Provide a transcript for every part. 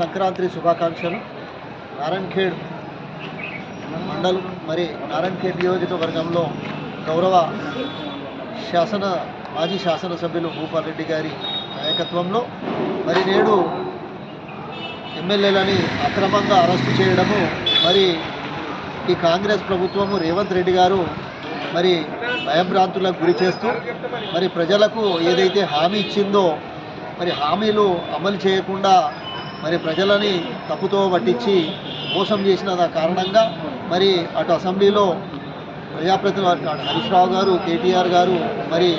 సంక్రాంతి శుభాకాంక్షలు. నారాయణఖేడ్ మండలం మరి నారాయణఖేడ్ నియోజకవర్గంలో గౌరవ శాసన మాజీ శాసనసభ్యులు భూపాల్ రెడ్డి గారి నాయకత్వంలో మరి నేడు ఎమ్మెల్యేలని అక్రమంగా అరెస్టు చేయడము మరి ఈ కాంగ్రెస్ ప్రభుత్వము రేవంత్ రెడ్డి గారు మరి భయభ్రాంతులకు గురి చేస్తూ మరి ప్రజలకు ఏదైతే హామీ ఇచ్చిందో మరి హామీలు అమలు చేయకుండా మరి ప్రజలని తప్పుతో పట్టించి మోసం చేసిన కారణంగా మరి అటు అసెంబ్లీలో ప్రజాప్రతినిధులు హరీష్ రావు గారు కేటీఆర్ గారు మరి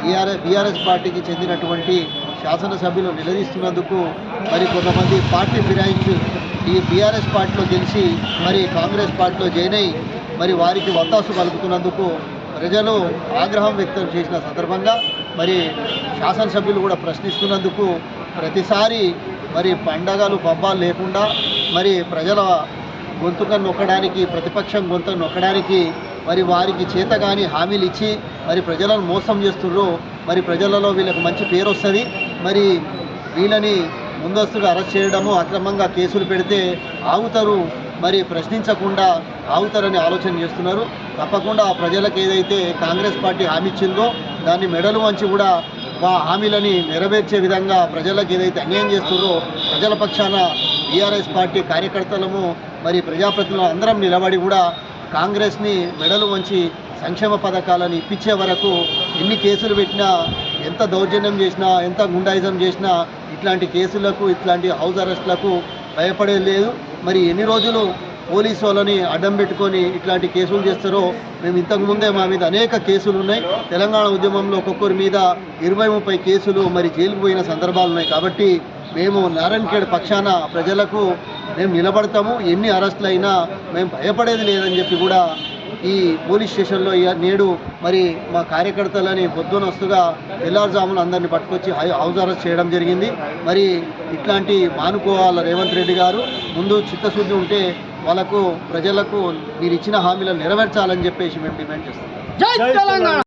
బీఆర్ఎస్ బీఆర్ఎస్ పార్టీకి చెందినటువంటి శాసనసభ్యులు నిలదీస్తున్నందుకు మరి కొంతమంది పార్టీ ఫిరాయించి ఈ బీఆర్ఎస్ పార్టీలో గెలిచి మరి కాంగ్రెస్ పార్టీలో జాయిన్ అయి మరి వారికి వత్తాసు పలుకుతున్నందుకు ప్రజలు ఆగ్రహం వ్యక్తం చేసిన సందర్భంగా మరి శాసనసభ్యులు కూడా ప్రశ్నిస్తున్నందుకు ప్రతిసారి మరి పండగలు పబ్బాలు లేకుండా మరి ప్రజల గొంతుకను నొక్కడానికి ప్రతిపక్షం గొంతును నొక్కడానికి మరి వారికి చేత కానీ హామీలు ఇచ్చి మరి ప్రజలను మోసం చేస్తుర్రు మరి ప్రజలలో వీళ్ళకి మంచి పేరు వస్తుంది. మరి వీళ్ళని ముందస్తుగా అరెస్ట్ చేయడము అక్రమంగా కేసులు పెడితే ఆగుతారు. మరి ప్రశ్నించకుండా ఆగుతారని ఆలోచన చేస్తున్నారు. తప్పకుండా ఆ ప్రజలకు ఏదైతే కాంగ్రెస్ పార్టీ హామీ ఇచ్చిందో దాన్ని మెడలు వంచి కూడా మా హామీలని నెరవేర్చే విధంగా ప్రజలకు ఏదైతే అన్యాయం చేస్తుందో ప్రజల పక్షాన బీఆర్ఎస్ పార్టీ కార్యకర్తలము మరి ప్రజాప్రతినిధులు అందరం నిలబడి కూడా కాంగ్రెస్ని మెడలు వంచి సంక్షేమ పథకాలను ఇప్పించే వరకు ఎన్ని కేసులు పెట్టినా ఎంత దౌర్జన్యం చేసినా ఎంత గుండాయిజం చేసినా ఇట్లాంటి కేసులకు ఇట్లాంటి హౌస్ అరెస్ట్లకు భయపడేది లేదు. మరి ఎన్ని రోజులు పోలీసు వాళ్ళని అడ్డం పెట్టుకొని ఇట్లాంటి కేసులు చేస్తారో మేము ఇంతకు ముందే మా మీద అనేక కేసులు ఉన్నాయి. తెలంగాణ ఉద్యమంలో ఒక్కొక్కరి మీద ఇరవై ముప్పై కేసులు మరి జైలుకు పోయిన సందర్భాలు ఉన్నాయి. కాబట్టి మేము నారాయణఖేడ్ పక్షాన ప్రజలకు మేము నిలబడతాము. ఎన్ని అరెస్టులు అయినా మేము భయపడేది లేదని చెప్పి కూడా ఈ పోలీస్ స్టేషన్లో నేడు మరి మా కార్యకర్తలని పొద్దునస్తుగా తెల్లారుజామున అందరిని పట్టుకొచ్చి హై- హౌస్ అరెస్ట్ చేయడం జరిగింది. మరి ఇట్లాంటి మానుకోవాల రేవంత్ రెడ్డి గారు ముందు చిత్తశుద్ధి ఉంటే వాళ్ళకు ప్రజలకు మీరు ఇచ్చిన హామీలను నెరవేర్చాలని చెప్పేసి మేము డిమాండ్ చేస్తున్నాం.